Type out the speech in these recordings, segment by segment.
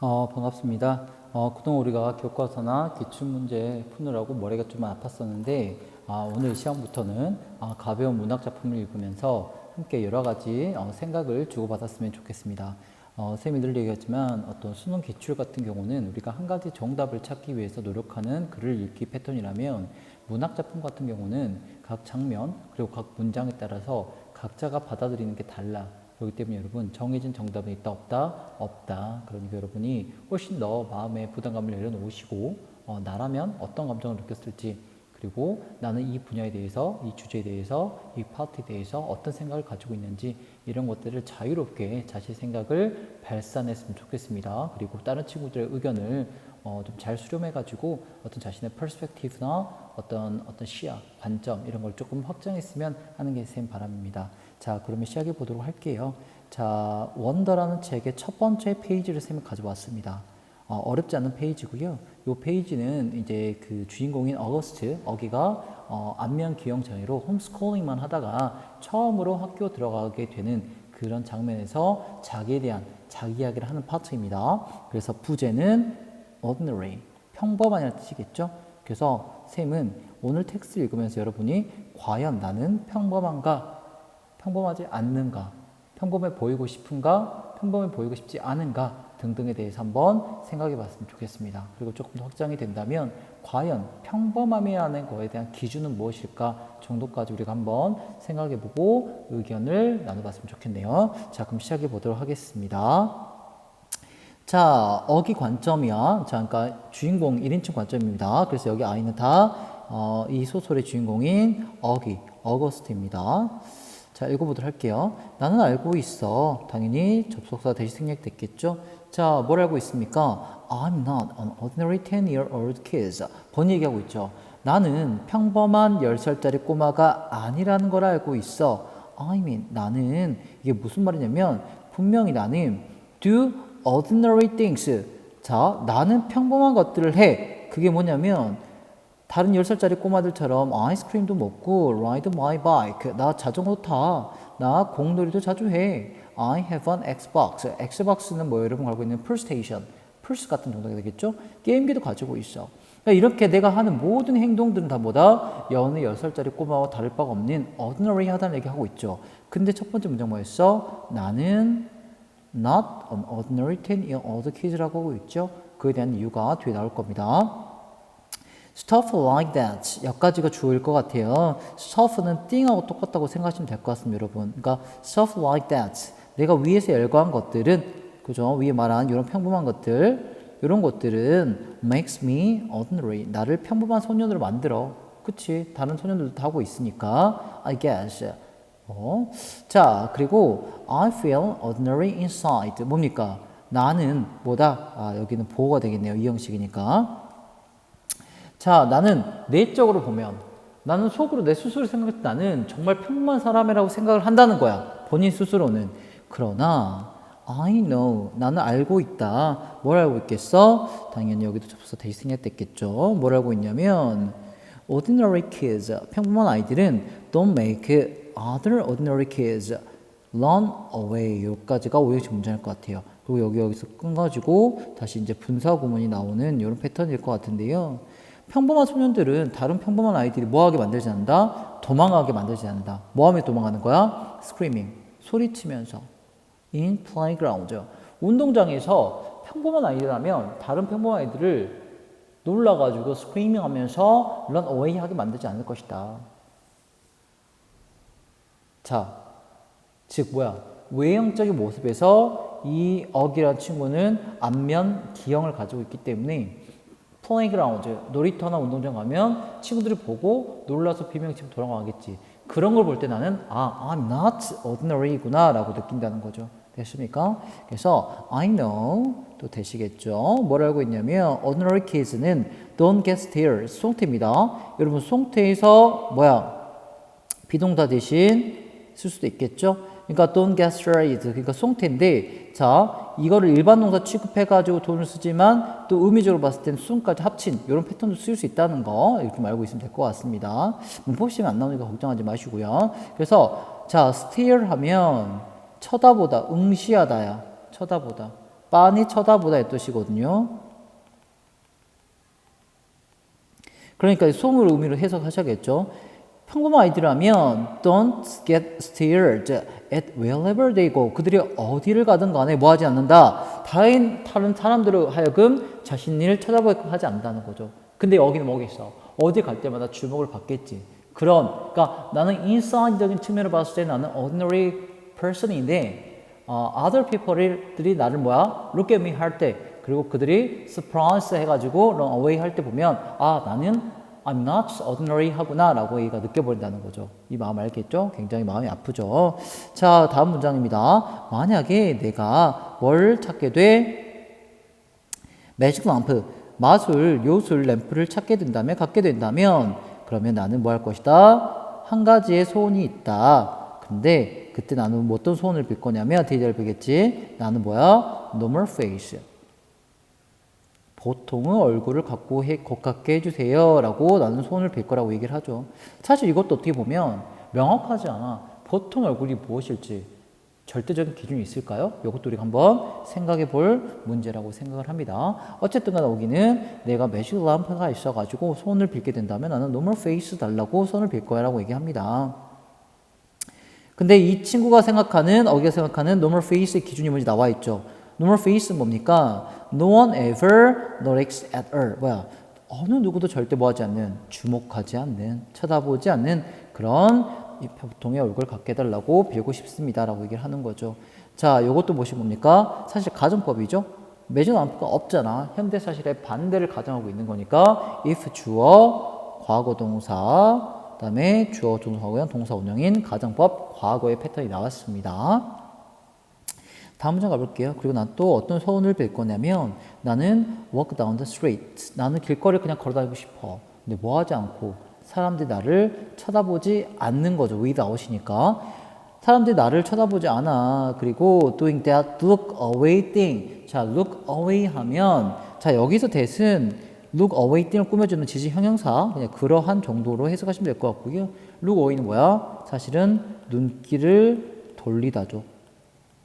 어, 반갑습니다. 어, 그동안 우리가 교과서나 기출문제 푸느라고 머리가 좀 아팠었는데, 아, 오늘 시험부터는 아, 가벼운 문학 작품을 읽으면서 함께 여러 가지 어, 생각을 주고받았으면 좋겠습니다. 어, 쌤이 늘 얘기했지만 어떤 수능 기출 같은 경우는 우리가 한 가지 정답을 찾기 위해서 노력하는 글을 읽기 패턴이라면 문학 작품 같은 경우는 각 장면 그리고 각 문장에 따라서 각자가 받아들이는 게 달라. 그렇기 때문에 여러분 정해진 정답은 있다 없다 없다. 그러니까 여러분이 훨씬 더 마음의 부담감을 내려놓으시고 어, 나라면 어떤 감정을 느꼈을지 그리고 나는 이 분야에 대해서 이 주제에 대해서 이 파트에 대해서 어떤 생각을 가지고 있는지 이런 것들을 자유롭게 자신 생각을 발산했으면 좋겠습니다. 그리고 다른 친구들의 의견을 어, 좀 잘 수렴해 가지고 어떤 자신의 퍼스펙티브나 어떤 어떤 시야, 관점 이런 걸 조금 확장했으면 하는 게 쌤 바람입니다. 자, 그러면 시작해 보도록 할게요. 자, 원더라는 책의 첫 번째 페이지를 쌤이 가져왔습니다. 어, 어렵지 않은 페이지고요. 이 페이지는 이제 그 주인공인 어거스트, 어기가 어, 안면 기형 장애로 홈스쿨링만 하다가 처음으로 학교 들어가게 되는 그런 장면에서 자기에 대한 자기 이야기를 하는 파트입니다. 그래서 부제는 ordinary, 평범한이라는 뜻이겠죠. 그래서 쌤은 오늘 텍스트 읽으면서 여러분이 과연 나는 평범한가, 평범하지 않는가, 평범해 보이고 싶은가, 평범해 보이고 싶지 않은가 등등에 대해서 한번 생각해 봤으면 좋겠습니다. 그리고 조금 더 확장이 된다면 과연 평범함이라는 거에 대한 기준은 무엇일까 정도까지 우리가 한번 생각해 보고 의견을 나눠 봤으면 좋겠네요. 자, 그럼 시작해 보도록 하겠습니다. 자, 어기 관점이야. 자, 그러니까 주인공 1인칭 관점입니다. 그래서 여기 아이는 다, 어, 이 소설의 주인공인 어기, 어거스트입니다. 자, 읽어보도록 할게요. 나는 알고 있어. 당연히 접속사 대시 생략됐겠죠? 자, 뭘 알고 있습니까? I'm not an ordinary 10-year-old kid. 번 얘기하고 있죠. 나는 평범한 10살짜리 꼬마가 아니라는 걸 알고 있어. I mean, 나는, 이게 무슨 말이냐면, 분명히 나는 do ordinary things. 자, 나는 평범한 것들을 해. 그게 뭐냐면, 다른 10살짜리 꼬마들처럼 아이스크림도 먹고 ride my bike 나 자전거 타. 나 공놀이도 자주 해. I have an Xbox. Xbox는 뭐 여러분 알고 있는 풀스테이션, 풀스 같은 정도가 되겠죠? 게임기도 가지고 있어. 그러니까 이렇게 내가 하는 모든 행동들은 다 뭐다? 여느 10살짜리 꼬마와 다를 바가 없는 ordinary 하다는 얘기 하고 있죠. 근데 첫 번째 문장 뭐였어? 나는 not an ordinary 10-year-old kid라고 하고 있죠. 그에 대한 이유가 뒤에 나올 겁니다. Stuff like that 여기까지가 주어일 것 같아요. stuff는 thing하고 똑같다고 생각하시면 될 것 같습니다, 여러분. 그러니까 stuff like that 내가 위에서 열거한 것들은 그죠? 위에 말한 이런 평범한 것들 이런 것들은 makes me ordinary 나를 평범한 소년으로 만들어. 그치? 다른 소년들도 다 하고 있으니까 I guess. 어? 자 그리고 I feel ordinary inside 뭡니까? 나는 뭐다? 아 여기는 보호가 되겠네요. 이 형식이니까. 자, 나는 내적으로 보면 나는 속으로 내 스스로 생각할 때 나는 정말 평범한 사람이라고 생각을 한다는 거야. 본인 스스로는. 그러나 I know 나는 알고 있다. 뭘 알고 있겠어? 당연히 여기도 접수 대시 생략 됐겠죠. 뭘 알고 있냐면 ordinary kids 평범한 아이들은 don't make other ordinary kids run away 여기까지가 오형식 문장일 것 같아요. 그리고 여기 여기서 끊어가지고 다시 이제 분사 구문이 나오는 이런 패턴일 것 같은데요. 평범한 소년들은 다른 평범한 아이들이 뭐하게 만들지 않는다? 도망가게 만들지 않는다. 뭐하면 도망가는 거야? screaming. 소리치면서. in playground. 운동장에서 평범한 아이라면 다른 평범한 아이들을 놀라가지고 screaming 하면서 run away 하게 만들지 않을 것이다. 자, 즉 뭐야? 외형적인 모습에서 이 어기라는 친구는 안면 기형을 가지고 있기 때문에 플레이그라운드, 놀이터나 운동장 가면 친구들이 보고 놀라서 비명치고 돌아가겠지. 그런 걸 볼 때 나는 아, I'm not ordinary구나 라고 느낀다는 거죠. 됐습니까? 그래서 I know 또 되시겠죠. 뭘 알고 있냐면 ordinary kids는 don't get scared 송태입니다. 여러분 송태에서 뭐야? 비동사 대신 쓸 수도 있겠죠. 그러니까 don't get started. 그러니까 송태인데 자 이거를 일반 동사 취급해 가지고 돈을 쓰지만 또 의미적으로 봤을 때는 수까지 합친 이런 패턴도 쓸수 있다는 거 이렇게 알고 있으면 될 것 같습니다. 문법 시험에 안 나오니까 걱정하지 마시고요. 그래서 자 stare 하면 쳐다보다 응시하다야. 쳐다보다. 빤히 쳐다보다의 뜻이거든요. 그러니까 송을 의미로 해석하셔야겠죠. 평범한 아이들이라면 don't get scared at wherever they go. 그들이 어디를 가든 간에 뭐 하지 않는다. 다른, 다른 사람들을 하여금 자신을 쳐다보게 하지 않는다는 거죠. 근데 여기는 뭐겠어? 어디 갈 때마다 주목을 받겠지. 그런, 그러니까 나는 인사이드적인 측면을 봤을 때 나는 ordinary person인데, 어, other people들이 나를 뭐야? look at me 할 때, 그리고 그들이 surprise 해가지고 run away 할 때 보면, 아, 나는 I'm not ordinary 하구나 라고 얘가 느껴버린다는 거죠. 이 마음 알겠죠? 굉장히 마음이 아프죠. 자, 다음 문장입니다. 만약에 내가 뭘 찾게 돼? 매직 lamp, 마술, 요술, 램프를 찾게 된다면, 갖게 된다면, 그러면 나는 뭐 할 것이다? 한 가지의 소원이 있다. 근데 그때 나는 뭐 어떤 소원을 빌 거냐면, 대리를 빌겠지? 나는 뭐야? normal face. 보통은 얼굴을 갖고 해, 곱게 해주세요. 라고 나는 소원을 빌 거라고 얘기를 하죠. 사실 이것도 어떻게 보면 명확하지 않아. 보통 얼굴이 무엇일지 절대적인 기준이 있을까요? 이것도 우리가 한번 생각해 볼 문제라고 생각을 합니다. 어쨌든 간에 여기는 내가 매직 람프가 있어가지고 손을 빌게 된다면 나는 노멀 페이스 달라고 손을 빌 거야 라고 얘기합니다. 근데 이 친구가 생각하는, 어기가 생각하는 노멀 페이스의 기준이 뭔지 나와 있죠. 노멀 페이스는 뭡니까? No one ever looks at her. 뭐야? 어느 누구도 절대 뭐하지 않는, 주목하지 않는, 쳐다보지 않는 그런 이 보통의 얼굴 갖게 해달라고 빌고 싶습니다라고 얘기를 하는 거죠. 자, 이것도 무엇이 뭡니까? 사실 가정법이죠. 매전 안프가 없잖아. 현대 사실의 반대를 가정하고 있는 거니까 if 주어, 과거 동사, 그다음에 주어 동사고요. 동사 운영인 가정법 과거의 패턴이 나왔습니다. 다음 문장 가볼게요. 그리고 난 또 어떤 소원을 빌 거냐면 나는 walk down the street. 나는 길거리를 그냥 걸어 다니고 싶어. 근데 뭐 하지 않고 사람들이 나를 쳐다보지 않는 거죠. without이니까. 사람들이 나를 쳐다보지 않아. 그리고 doing that look away thing. 자, look away 하면 자, 여기서 that은 look away thing을 꾸며주는 지시 형용사. 그냥 그러한 정도로 해석하시면 될 것 같고요. look away는 뭐야? 사실은 눈길을 돌리다죠.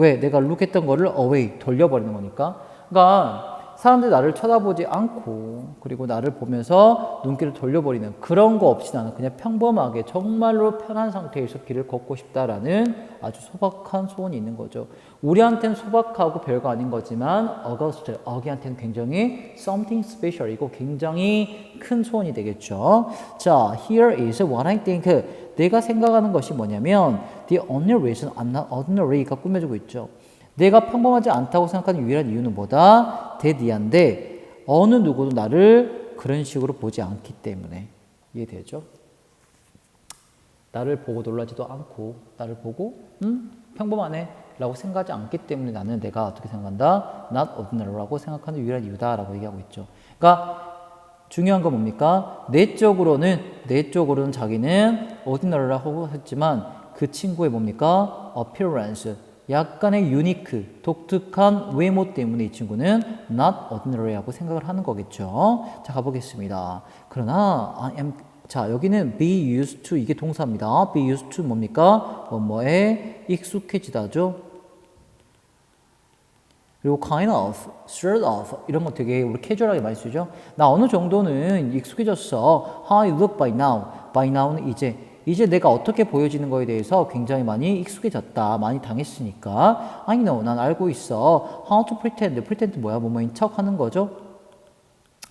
왜? 내가 look 했던 거를 away 돌려버리는 거니까. 그러니까 사람들이 나를 쳐다보지 않고 그리고 나를 보면서 눈길을 돌려버리는 그런 거 없이 나는 그냥 평범하게 정말로 편한 상태에서 길을 걷고 싶다라는 아주 소박한 소원이 있는 거죠. 우리한테는 소박하고 별거 아닌 거지만 어거스트, 어기한테는 굉장히 something special이고 굉장히 큰 소원이 되겠죠. 자, here is what I think. 내가 생각하는 것이 뭐냐면 the only reason I'm not ordinary가 꾸며주고 있죠. 내가 평범하지 않다고 생각하는 유일한 이유는 뭐다? 대디한데 어느 누구도 나를 그런 식으로 보지 않기 때문에 이해되죠? 나를 보고 놀라지도 않고 나를 보고 음 평범하네 라고 생각하지 않기 때문에 나는 내가 어떻게 생각한다? not ordinary라고 생각하는 유일한 이유다 라고 얘기하고 있죠. 그러니까 중요한 건 뭡니까? 내적으로는 내적으로는 자기는 ordinary라고 했지만 그 친구의 뭡니까? appearance 약간의 유니크, 독특한 외모 때문에 이 친구는 not ordinary하고 생각을 하는 거겠죠. 자, 가보겠습니다. 그러나 I am 자, 여기는 be used to 이게 동사입니다. be used to 뭡니까? 뭐뭐에 익숙해지다죠. 그리고 kind of, sort of 이런 거 되게 우리 캐주얼하게 많이 쓰죠. 나 어느 정도는 익숙해졌어. How I look by now. by now는 이제 이제 내가 어떻게 보여지는 거에 대해서 굉장히 많이 익숙해졌다. 많이 당했으니까. I know. 난 알고 있어. How to pretend. pretend 뭐야? 뭐뭐인 척 하는 거죠.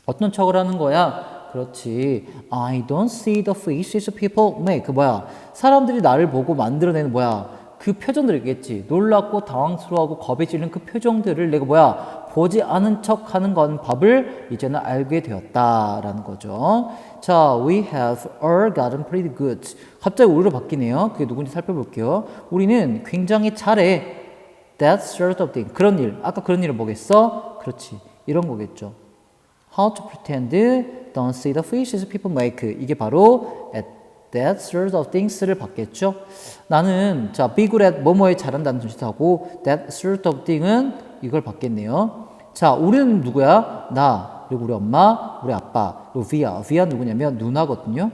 어떤 척을 하는 거야? 그렇지. I don't see the faces people make. 그 뭐야? 사람들이 나를 보고 만들어내는 뭐야? 그 표정들이겠지. 놀랍고 당황스러워하고 겁에 질린 그 표정들을 내가 뭐야? 보지 않은 척 하는 건 법을 이제는 알게 되었다라는 거죠. 자, we have all gotten pretty good. 갑자기 우리로 바뀌네요. 그게 누군지 살펴볼게요. 우리는 굉장히 잘해. That sort of thing. 그런 일. 아까 그런 일을 뭐겠어? 그렇지. 이런 거겠죠. How to pretend don't see the faces people make. 이게 바로 at that sort of things를 받겠죠. 나는 자 be good at 뭐뭐에 잘한다는 뜻하고 that sort of thing은 이걸 받겠네요. 자, 우리는 누구야? 나 그리고 우리 엄마, 우리 아빠, 그리고 via. via 누구냐면 누나거든요.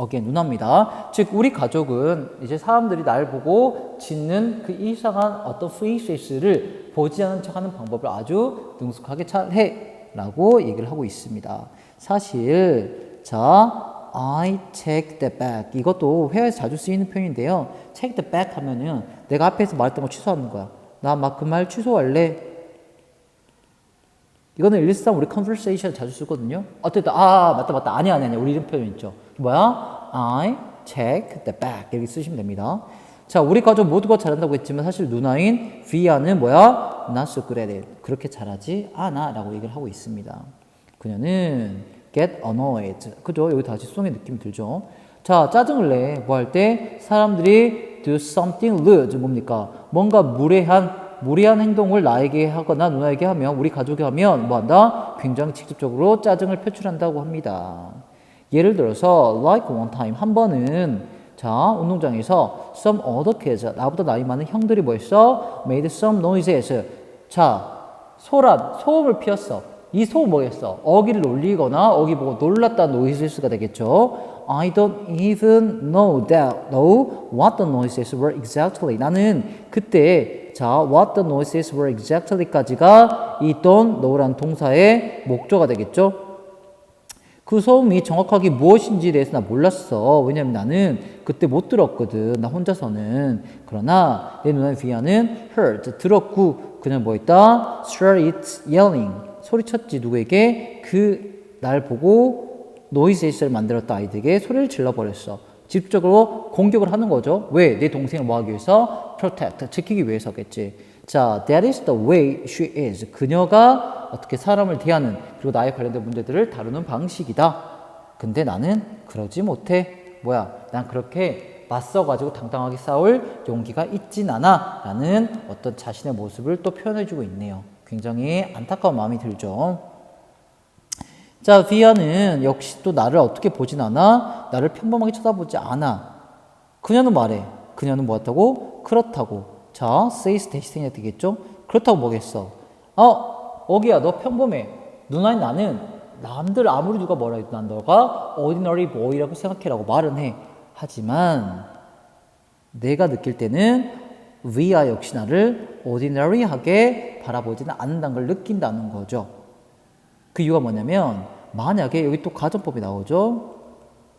again 누나입니다. 즉 우리 가족은 이제 사람들이 날 보고 짓는 그 이상한 어떤 페이스를 보지 않은 척하는 방법을 아주 능숙하게 잘해라고 얘기를 하고 있습니다. 사실 자 I take the back 이것도 회화에서 자주 쓰이는 표현인데요. take the back 하면은 내가 앞에서 말했던 거 취소하는 거야. 나 막 그 말 취소할래. 이거는 일상 우리 컨버세이션 자주 쓰거든요. 어쨌든 아 맞다 맞다 아니야 아니야 아니야. 우리 이런 표현 있죠. 뭐야? I check the back 이렇게 쓰시면 됩니다. 자 우리 가족 모두가 잘한다고 했지만 사실 누나인 비아는 뭐야? Not so good at it. 그렇게 잘하지 않아라고 얘기를 하고 있습니다. 그녀는 get annoyed. 그죠? 여기 다시 송의 느낌이 들죠. 자 짜증을 내. 뭐 할 때 사람들이 do something rude 뭡니까? 뭔가 무례한 무리한 행동을 나에게 하거나 누나에게 하면 우리 가족이 하면 뭐 한다? 굉장히 직접적으로 짜증을 표출한다고 합니다. 예를 들어서 like one time 한 번은 자 운동장에서 some other kids 나보다 나이 많은 형들이 뭐 했어? made some noises 자 소란 소음을 피웠어. 이 소음 뭐겠어? 어기를 놀리거나 어기 보고 놀랐다는 noise가 되겠죠. I don't even know that know what the noises were exactly. 나는 그때 자 what the noises were exactly까지가 이 don't know란 동사의 목조가 되겠죠. 그 소음이 정확하게 무엇인지에 대해서 나 몰랐어. 왜냐면 나는 그때 못 들었거든. 나 혼자서는. 그러나 내 누나 비아는 heard, 들었고, 그냥 뭐 했다? started yelling. 소리쳤지, 누구에게? 그 날 보고 노이즈 에이스를 만들었다 아이들에게 소리를 질러버렸어. 직접적으로 공격을 하는 거죠. 왜? 내 동생을 뭐 하기 위해서? protect, 지키기 위해서겠지. 자, that is the way she is. 그녀가 어떻게 사람을 대하는 그리고 나에 관련된 문제들을 다루는 방식이다. 근데 나는 그러지 못해. 뭐야? 난 그렇게 맞서가지고 당당하게 싸울 용기가 있진 않아. 라는 어떤 자신의 모습을 또 표현해주고 있네요. 굉장히 안타까운 마음이 들죠. 자, 비아는 역시 또 나를 어떻게 보진 않아? 나를 평범하게 쳐다보지 않아. 그녀는 말해. 그녀는 뭐였다고? 그렇다고. 자, says 대시 생략 되겠죠? 그렇다고 뭐겠어? 어, 어기야, 너 평범해. 누나인 나는 남들 아무리 누가 뭐라 해도 난 너가 ordinary boy라고 생각해라고 말은 해. 하지만 내가 느낄 때는 위아 역시 나를 ordinary하게 바라보지는 않는다는 걸 느낀다는 거죠. 그 이유가 뭐냐면 만약에 여기 또 가정법이 나오죠.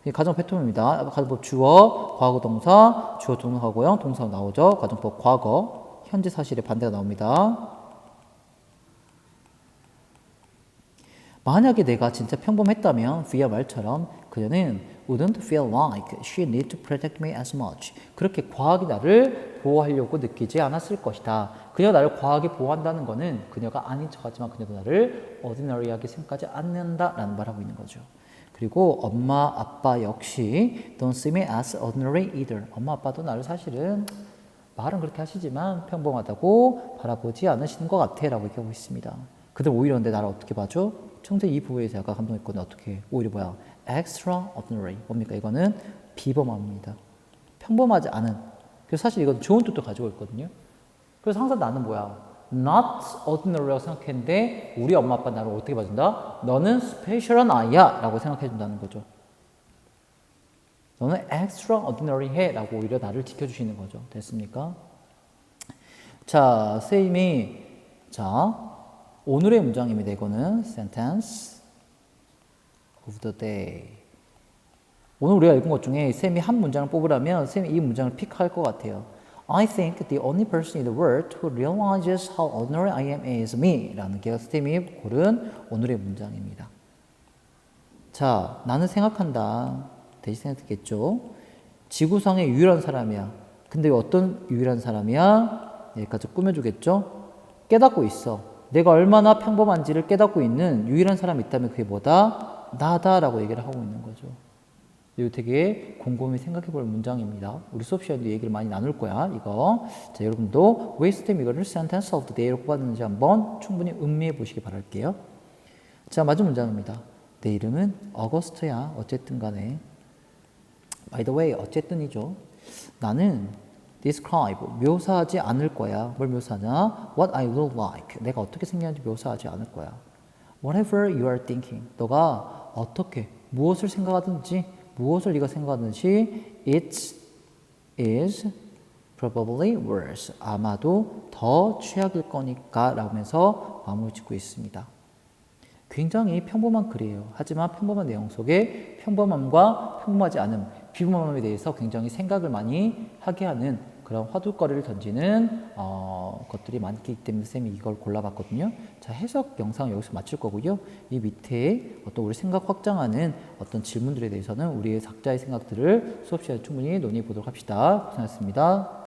이 가정 패턴입니다. 가정법 주어, 과거 동사, 주어 동사하고요. 동사 나오죠. 가정법 과거, 현재 사실의 반대가 나옵니다. 만약에 내가 진짜 평범했다면 비아 말처럼 그녀는 wouldn't feel like she need to protect me as much. 그렇게 과하게 나를 보호하려고 느끼지 않았을 것이다. 그녀가 나를 과하게 보호한다는 것은 그녀가 아닌 척하지만 그녀도 나를 ordinary하게 생각하지 않는다라는 말을 하고 있는 거죠. 그리고 엄마, 아빠 역시 don't see me as ordinary either. 엄마, 아빠도 나를 사실은 말은 그렇게 하시지만 평범하다고 바라보지 않으시는 것 같아라고 얘기하고 있습니다. 그들 오히려 근데 나를 어떻게 봐줘? 청제 이 부분에서 아까 감동했거든 어떻게 오히려 뭐야? Extraordinary 뭡니까? 이거는 비범함입니다. 평범하지 않은. 그래서 사실 이건 좋은 뜻도 가지고 있거든요. 그래서 항상 나는 뭐야? not ordinary라고 생각했는데 우리 엄마 아빠 나를 어떻게 봐준다? 너는 스페셜한 아이야 라고 생각해 준다는 거죠. 너는 extraordinary 해 라고 오히려 나를 지켜주시는 거죠. 됐습니까? 자, 쌤이 자 오늘의 문장입니다. 이거는 sentence of the day. 오늘 우리가 읽은 것 중에 쌤이 한 문장을 뽑으라면 쌤이 이 문장을 픽할 것 같아요. I think the only person in the world who realizes how ordinary I am is me. 라는 게 쌤이 고른 오늘의 문장입니다. 자, 나는 생각한다. 대신 생각했겠죠. 지구상의 유일한 사람이야. 근데 어떤 유일한 사람이야? 여기까지 꾸며주겠죠? 깨닫고 있어. 내가 얼마나 평범한지를 깨닫고 있는 유일한 사람이 있다면 그게 뭐다? 나다라고 얘기를 하고 있는 거죠. 이거 되게 곰곰이 생각해 볼 문장입니다. 우리 수업 시간에도 얘기를 많이 나눌 거야, 이거. 자, 여러분도 웨이스템 이거를 sentence of the day로 뽑았는지 한번 충분히 음미해 보시기 바랄게요. 자, 마지막 문장입니다. 내 이름은 어거스트야. 어쨌든 간에. By the way, 어쨌든이죠. 나는 describe, 묘사하지 않을 거야. 뭘 묘사하냐? What I look like. 내가 어떻게 생겼는지 묘사하지 않을 거야. Whatever you are thinking. 너가 어떻게, 무엇을 생각하든지, 무엇을 네가 생각하는지 it is probably worse. 아마도 더 최악일 거니까 라면서 마무리 짓고 있습니다. 굉장히 평범한 글이에요. 하지만 평범한 내용 속에 평범함과 평범하지 않음, 비범함에 대해서 굉장히 생각을 많이 하게 하는 그런 화두거리를 던지는 어, 것들이 많기 때문에 쌤이 이걸 골라봤거든요. 자 해석 영상 여기서 마칠 거고요. 이 밑에 어떤 우리 생각 확장하는 어떤 질문들에 대해서는 우리의 각자의 생각들을 수업 시간에 충분히 논의해 보도록 합시다. 고생하셨습니다.